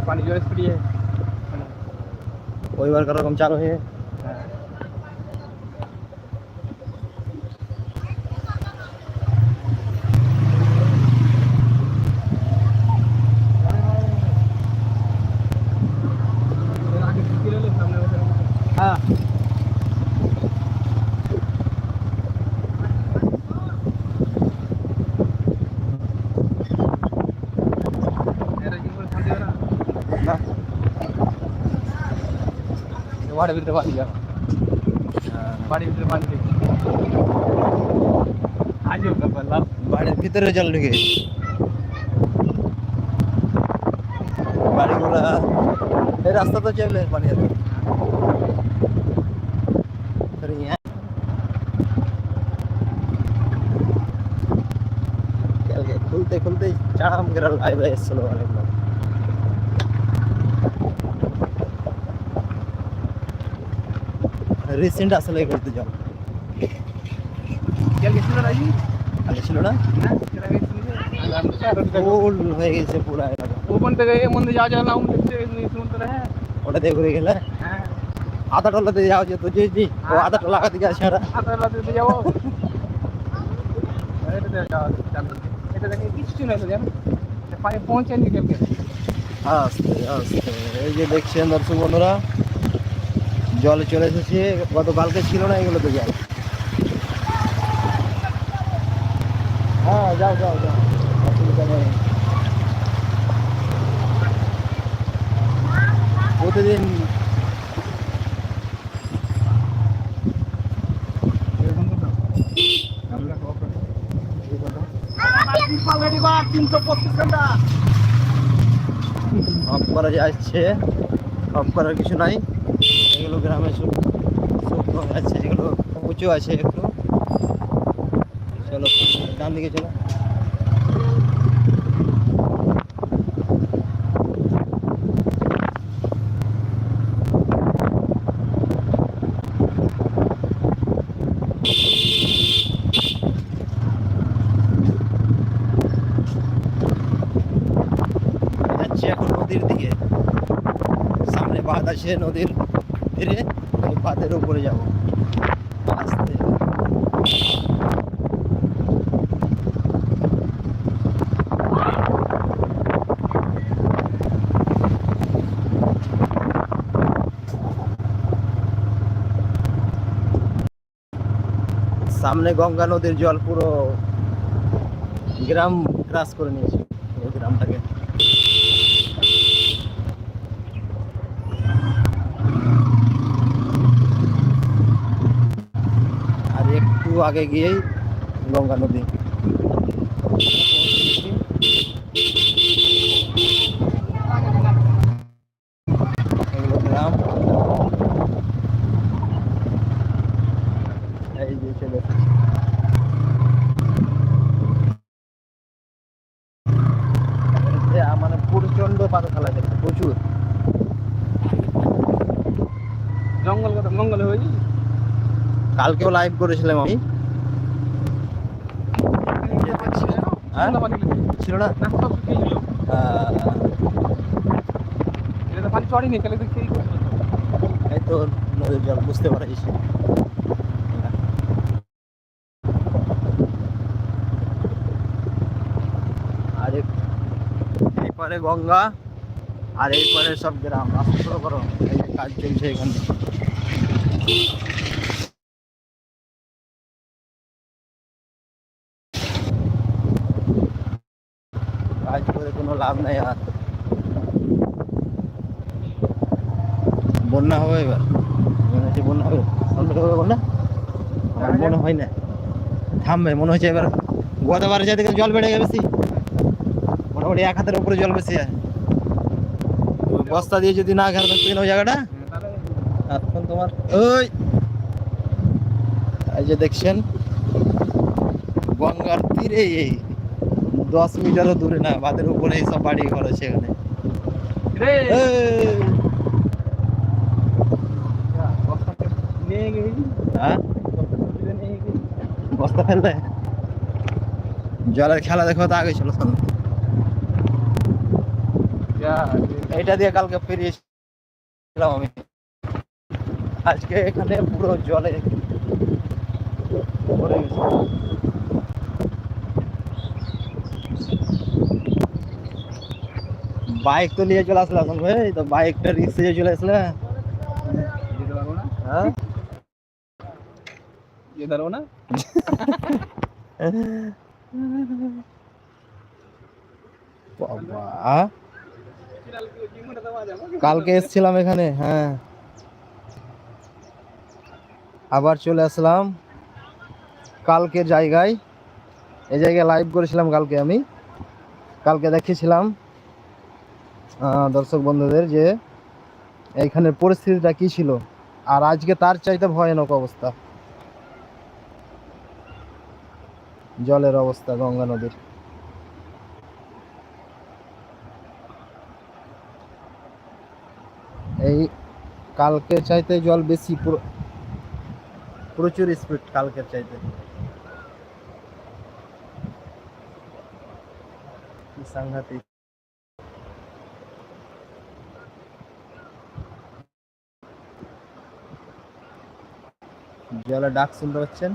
पानी जो है वही बार करो कम चारों है। हाँ। वाड़े भी दबा दिया बाड़े भी दबा दिया आज होगा बल्ला। बाड़े भीतर चल रही है बोला। ये रास्ता तो चल पानी आता खुलते खुलते चाम गिरल सुनो রিসেন্ট আসলে করতে যাও চল গেছিল ছিল না? হ্যাঁ ফুল হয়ে গেছে পুরা এলাকা। ওপন থেকে এই মন্দির যাওয়া যায় না শুনতে রহে ওটা দিয়ে ঘুরে গেলে। হ্যাঁ। আধা টলাতে যাওয়া যেত যে জি ও আধা টলা দিকে আসে রাতে যাব। এটা দেখে নাই তো জানো। পানি পৌঁছায়নি কালকে। আস্তে আস্তে এই যে দেখছেন দর্শক বন্ধুরা জলে চলে এসেছে গতকালকে ছিল না, এগুলো তো জল হ্যাঁ যাও যাও যাও। অসুবিধা নেই। প্রতিদিন অফ করা যাচ্ছে। অফ করার কিছু নাই। এগুলো গ্রামে শুকনো আছে, এগুলো উঁচু আছে একটু। চলো, ডান দিকে চলো। যাচ্ছি এখন নদীর দিকে। সামনে বাঁধ আছে নদীর। তীরে ওই বাঁধের উপরে যাব। আস্তে। সামনে গঙ্গা নদীর জল পুরো গ্রাম ক্রাস করে নিয়েছে। গ্রামটাকে আর একটু আগে গিয়েই গঙ্গা নদী। মানে প্রচণ্ড পাতা খেলা যাচ্ছে প্রচুর। জঙ্গল কালকেও লাইভ করেছিলাম আমি। হ্যাঁ? ছিল না? এটা পানি চড়েনি তাহলে তো খেয়ে করছিল এই তো নদীর জল বুঝতে পারিস। গঙ্গা আর এই পারে সব গ্রাম। রাস্তা শুরু করো এই কাজ চলছে এখানে। কাজ করে কোনো লাভ নাই আর। বন্যা হবে এবার। মনে হচ্ছে বন্যা হবে। বন্যা? আমার মনে হয় না। থামবে, মনে হচ্ছে এবার গতবার যেদিকে জল বেড়ে গেছে বেশি। মোটামুটি এক হাতের উপরে জল বেশি আছে বস্তা দিয়ে যদি না ঘেরা থাকতো ওই জায়গাটা? এখন তোমার ওই এই যে দেখছেন, গঙ্গার তীরে এই দশ মিটারও দূরে না বাদের উপরে সব বাড়ি ঘর আছে এখানে। হ্যাঁ? জলের খেলা দেখো, তো আগে ছিল। যা এইটা দিয়ে কালকে ফিরিয়েছিলাম আমি। আজকে এখানে পুরো জলে ভরে গেছে বাইক তো নিয়ে চলে আসলে এখন ভাই তো বাইকটা রিক্সে চলে আসলে। হ্যাঁ? না? বাবা। কালকে এসেছিলাম এখানে হ্যাঁ। আবার চলে আসলাম। কালকে জায়গায় এই জায়গায় লাইভ করেছিলাম কালকে আমি। কালকে দেখিয়েছিলাম। আহ, দর্শক বন্ধুদের, যে এইখানের পরিস্থিতিটা কি ছিল? আর আজকে তার চাইতে ভয়ানক অবস্থা। জলের অবস্থা, গঙ্গা নদীর। এই কালকের চাইতে জল বেশি প্রচুর স্পিড কালকের চাইতে। সাংঘাতিক জলে ডাক শুনতে পাচ্ছেন